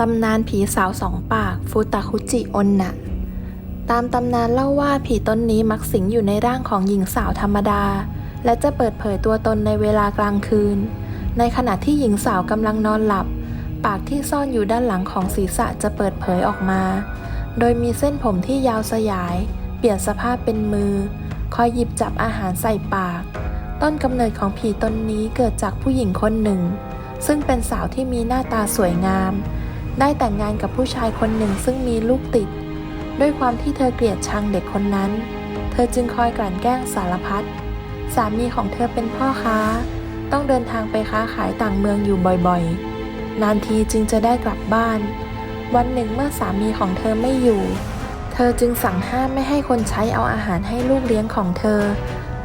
ตำนานผีสาวสองปากฟูตาคุจิอนนะตามตำนานเล่าว่าผีตนนี้มักสิงอยู่ในร่างของหญิงสาวธรรมดา และจะเปิดเผยตัวตนในเวลากลางคืน ในขณะที่หญิงสาวกำลังนอนหลับ ปากที่ซ่อนอยู่ด้านหลังของศีรษะจะเปิดเผยออกมา โดยมีเส้นผมที่ยาวสยาย เปลี่ยนสภาพเป็นมือ คอยหยิบจับอาหารใส่ปาก ต้นกำเนิดของผีตนนี้เกิดจากผู้หญิงคนหนึ่ง ซึ่งเป็นสาวที่มีหน้าตาสวยงาม ได้แต่งงานกับผู้ชายคนหนึ่งซึ่งมีลูกติด ด้วยความที่เธอเกลียดชังเด็กคนนั้น เธอจึงคอยกลั่นแกล้งสารพัด สามีของเธอเป็นพ่อค้า ต้องเดินทางไปค้าขายต่างเมืองอยู่บ่อยๆ นานทีจึงจะได้กลับบ้าน วันหนึ่งเมื่อสามีของเธอไม่อยู่ เธอจึงสั่งห้ามไม่ให้คนใช้เอาอาหารให้ลูกเลี้ยงของเธอ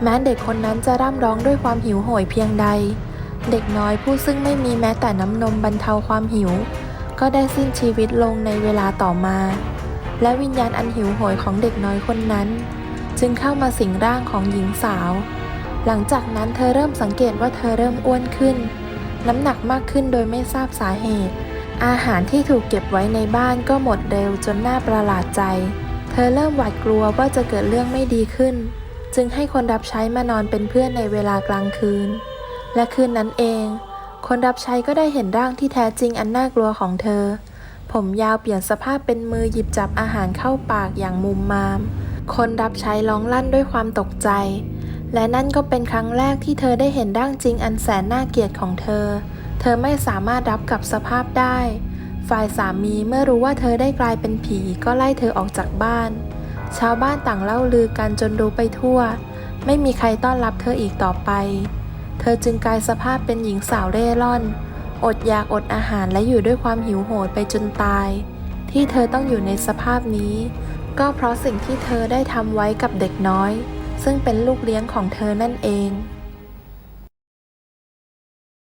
แม้เด็กคนนั้นจะร่ำร้องด้วยความหิวโหยเพียงใด เด็กน้อยผู้ซึ่งไม่มีแม้แต่น้ำนมบรรเทาความหิว ก็ได้สิ้นชีวิตลงในเวลาต่อมา และวิญญาณอันหิวโหยของเด็กน้อยคนนั้น จึงเข้ามาสิงร่างของหญิงสาว หลังจากนั้นเธอเริ่มสังเกตว่าเธอเริ่มอ้วนขึ้น น้ำหนักมากขึ้นโดยไม่ทราบสาเหตุ อาหารที่ถูกเก็บไว้ในบ้านก็หมดเร็วจนน่าประหลาดใจ เธอเริ่มหวาดกลัวว่าจะเกิดเรื่องไม่ดีขึ้น จึงให้คนรับใช้มานอนเป็นเพื่อนในเวลากลางคืน และคืนนั้นเอง คนรับใช้ก็ได้เห็นร่างที่แท้จริงอันน่ากลัวของเธอ ผมยาวเปลี่ยนสภาพเป็นมือหยิบจับอาหารเข้าปากอย่างมุมมาม คนรับใช้ร้องลั่นด้วยความตกใจ และนั่นก็เป็นครั้งแรกที่เธอได้เห็นร่างจริงอันแสนน่าเกลียดของเธอ เธอไม่สามารถรับกับสภาพได้ ฝ่ายสามีเมื่อรู้ว่าเธอได้กลายเป็นผีก็ไล่เธอออกจากบ้าน ชาวบ้านต่างเล่าลือกันจนรู้ไปทั่ว ไม่มีใครต้อนรับเธออีกต่อไป เธอจึงกลายสภาพเป็นหญิงสาวเร่ร่อน อดอยากอดอาหารและอยู่ด้วยความหิวโหยไปจนตาย ที่เธอต้องอยู่ในสภาพนี้ ก็เพราะสิ่งที่เธอได้ทำไว้กับเด็กน้อย ซึ่งเป็นลูกเลี้ยงของเธอนั่นเอง